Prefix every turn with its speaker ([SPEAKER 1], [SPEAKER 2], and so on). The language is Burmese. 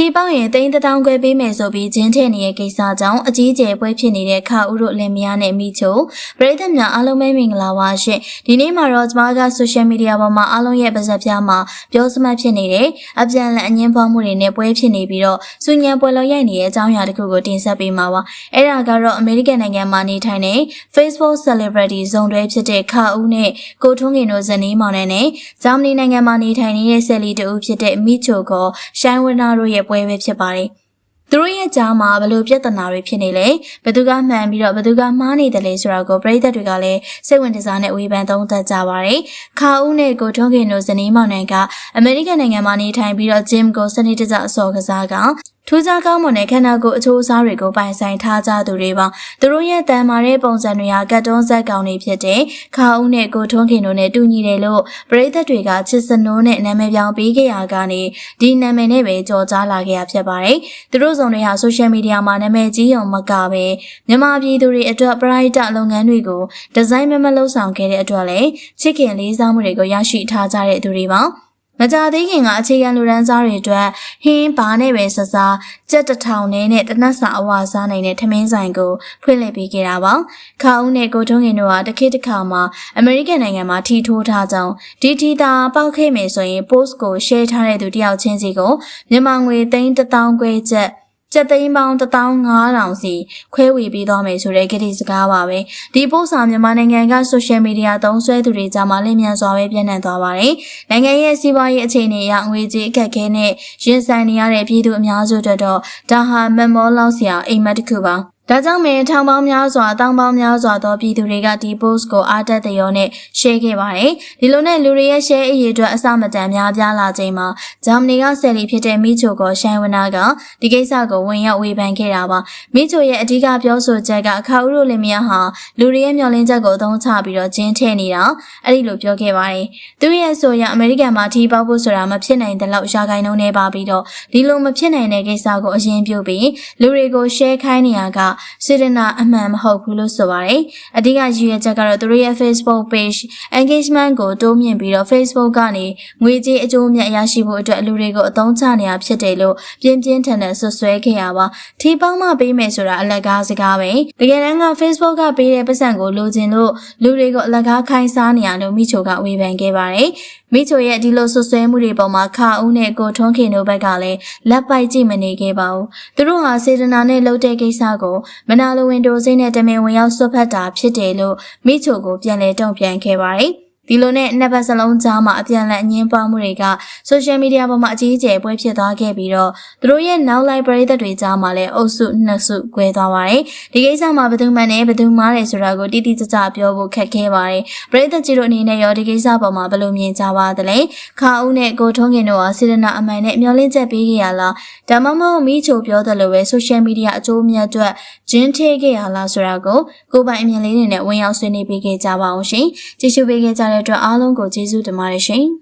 [SPEAKER 1] ထီပေါက်ရင်တိန်းတထောင်ခွဲပေးမယ်ဆိုပြီးဂျင်းထည့်နေတဲ့ကိစ္စကြောင့်အကြီးကျယ်ပွဲဖြစ်နေတဲ့ခါဦးတို့လင်မယားနဲ့မိချိုပရိသတ်များအားလုံးပဲမင်္ဂလာပါရှင်ဒီနေ့မှာတော့ကျွန်မကဆိုရှယ်မီဒီယာပေါ်မှာအားလုံးရဲ့ပါဇက်ပြားမှာပြောစမှတ်ဖြစ်နေတဲ့အပြန်အလှန်အငင်းပွားမှုတွေနဲ့ပွဲဖြစ်နေပြီးတော့စူညံပွဲလောရိုက်နေတဲ့အကြောင်းအရာတစ်ခုကိုတင်ဆက်ပေးမှာပါအဲ့ဒါကတော့အမေရိကန်နိုင်ငံမှာနေထိုင်တဲ့ Facebook Celebrity ဇုံတွဲဖြစ်တဲ့ခါဦးနဲ့ကိုထွန်းကင်တို့ဇနီးမောင်နှံနဲ့ဂျာမနီနိုင်ငံမှာနေထိုင်နေတဲ့ဆယ်လီတူဖြစ်တဲ့မိချိုကရှိုင်းဝနာတို့ရဲ့ပွဲပဲဖြစ်ပါတယ်သူတို့ရဲ့ကြားမှာဘယ်လိုပြဿနာတွေဖြစ်နေလဲဘယ်သူကမှန်ပြီးတော့ဘယ်သူကမှားနေတယ်လဲဆိုတာကိုပြည်သက်တွေကလည်းစိတ်ဝင်စားနဲ့ဝေဖန်သုံးသပ်ကြပါတယ်။ခါဦးနဲ့ကိုထွန်းခင်တို့ဇနီးမောင်နှံကအမေရိကန်နိုင်ငံမှာနေထိုင်ပြီးတော့ဂျမ်ကိုစနစ်တကျအစော်ကစားက ထူးခြားကောင်းမွန်တဲ့ခန္ဓာကိုယ်အချိုးအစားတွေကိုပိုင်ဆိုင်ထားကြသူတွေပါသူတို့ရဲ့တန်မာတဲ့ပုံစံတွေဟာကတ်တွန်းဇက်ကောင်တွေဖြစ်တဲ့ခါဦးနဲ့ကိုထွန်းခင်တို့နဲ့တူညီတယ်လို့ပရိသတ်တွေကချစ်စနိုးနဲ့နာမည်ပြောင်းပေးခဲ့ရကနေဒီနာမည်နဲ့ပဲကြော်ကြားလာခဲ့ရဖြစ်ပါတယ်သူတို့စုံတွေဟာဆိုရှယ်မီဒီယာမှာနာမည်ကြီးုံမကပဲမြန်မာပြည်သူတွေအတွက်ပရိုက်တာလုပ်ငန်းတွေကိုဒီဇိုင်းမမလှုပ်ဆောင်ခဲ့တဲ့အတွက်လည်းချစ်ခင်လေးစားမှုတွေကိုရရှိထားကြတဲ့သူတွေပါ မကြသေးခင်ကအခြေခံလူရန်စားတွေအတွက်ဟင်းဘာနဲ့ပဲစစားကြက်တထောင်နဲ့နဲ့တနတ်စာအဝါစားနိုင်တဲ့ထမင်းဆိုင်ကိုဖွင့်လှစ်ပေးခဲ့တာပါ။ခါဦးနဲ့ကိုထုံးငင်တို့ဟာတစ်ခေတ်တစ်ခါမှာအမေရိကန်နိုင်ငံမှာထီထိုးထားကြောင်းဒီထီတာပေါက်ခဲ့မယ်ဆိုရင် post ကို share ထားတဲ့သူတယောက်ချင်းစီကိုမြန်မာငွေသိန်း1000ကျွဲကျပ် ကျပ်သိန်းပေါင်း15000စီခွဲဝေပေးသွားမယ်ဆိုတဲ့ကြတိစကားပါပဲဒီပို့စာမြန်မာနိုင်ငံကဆိုရှယ်မီဒီယာသုံးစွဲသူတွေကြားမှာလင်းမြန်စွာပဲပြန့်နှံ့သွားပါတယ်နိုင်ငံရဲ့စီးပွားရေးအခြေအနေအရငွေကြေးအခက်အခဲနဲ့ရင်ဆိုင်နေရတဲ့ပြည်သူအများစုအတွက်တော့ဒါဟာမမောလောက်စရာအိမ်မက်တစ်ခုပါ ဒါကြောင့်မဲထောင်ပေါင်းများစွာတောင်ပေါင်းများစွာသောပြည်သူတွေကဒီ post ကိုအားတက်တဲ့ရောနဲ့ share ခဲ့ပါတယ်။ဒီလိုနဲ့လူတွေရဲ့ share အရေးအတွက်အစမတန်များပြားလာချိန်မှာဂျာမနီကဆယ်လီဖြစ်တဲ့မိချိုကိုရှိုင်းဝနာကဒီကိစ္စကိုဝင်ရောက်ဝေဖန်ခဲ့တာပါ။မိချိုရဲ့အဓိကပြောဆိုချက်ကအခါဦးတို့လင်မယားဟာလူတွေရဲ့မျှော်လင့်ချက်ကိုအသုံးချပြီးတော့ဂျင်းထည့်နေတာအဲ့ဒီလိုပြောခဲ့ပါတယ်။သူရဲ့ဆိုရအမေရိကန်မှာထီးပေါက်ဖို့ဆိုတာမဖြစ်နိုင်တဲ့လောက်ရှာခိုင်နှုန်းနေပါပြီးတော့ဒီလိုမဖြစ်နိုင်တဲ့ကိစ္စကိုအရင်ပြုပြီးလူတွေကို share ခိုင်းနေရကစေတနာအမှန်မဟုတ်ဘူးလို့ဆိုပါတယ်။အဓိကရည်ရွယ်ချက်ကတော့သူတို့ရဲ့ Facebook page engagement ကိုတိုးမြှင့်ပြီးတော့ Facebook ကနေငွေကြေးအကျိုးအမြတ်ရရှိဖို့အတွက်လူတွေကိုအသုံးချနေတာဖြစ်တယ်လို့ပြင်းပြင်းထန်ထန်ဆွဆွဲခဲ့ရပါ။ထီပေါင်းမှပေးမယ်ဆိုတာအလကားစကားပဲ။တကယ်တမ်းက Facebook ကပေးတဲ့ပတ်စံကိုလိုချင်လို့လူတွေကိုအလကားခိုင်းစားနေရလို့မိချိုကဝေဖန်ခဲ့ပါတယ်။ မိချိုရဲ့ဒီလိုဆွဆွဲမှုတွေပေါ်မှာခါဦးနဲ့ကိုထွန်းခင်တို့ဘက်ကလည်းလက်ပိုက်ကြည့်မနေခဲ့ပါဘူး။သူတို့ဟာစေတနာနဲ့လှုပ်တဲ့ကိစ္စကိုမနာလိုဝင်တိုးစင်းနဲ့တမင်ဝင်ရောက်ဆွတ်ဖက်တာဖြစ်တယ်လို့မိချိုကိုပြန်လဲတုံ့ပြန်ခဲ့ပါတယ်။ ဒီလိုနဲ့နှစ်ပတ်စလုံးကြားမှာအပြန်အလှန်အငင်းပွားမှုတွေကဆိုရှယ်မီဒီယာပေါ်မှာအကြီးအကျယ်ပွဲဖြစ်သွားခဲ့ပြီးတော့သူတို့ရဲ့နောက်လိုက်ပရိသတ်တွေကြားမှာလည်းအုပ်စုနှစ်စု꿰သွားပါတယ်ဒီကိစ္စမှာဘယ်သူမှန်းနဲ့ဘယ်သူမှားတယ်ဆိုတာကိုတိတိကျကျပြောဖို့ခက်ခဲပါတယ်ပရိသတ်ကြီးတို့အနေနဲ့ရောဒီကိစ္စပေါ်မှာဘယ်လိုမြင်ကြပါသလဲခါဦးနဲ့ကိုထုံးခင်တို့ဟာစေတနာအမှန်နဲ့မျှော်လင့်ချက်ပေးခဲ့ရလားဒါမှမဟုတ်မိချိုပြောသလိုပဲဆိုရှယ်မီဒီယာအကျိုးအမြတ်အတွက်ဂျင်းထည့်ခဲ့ရလားဆိုတာကိုကိုပိုင်အမြင်လေးတွေနဲ့ဝင်ရောက်ဆွေးနွေးပေးခဲ့ကြပါအောင်ရှင်ကြည့်ရှုပေးခဲ့ကြတဲ့အတွက်အားလုံးကိုကျေးဇူးတင်ပါတယ်ရှင်။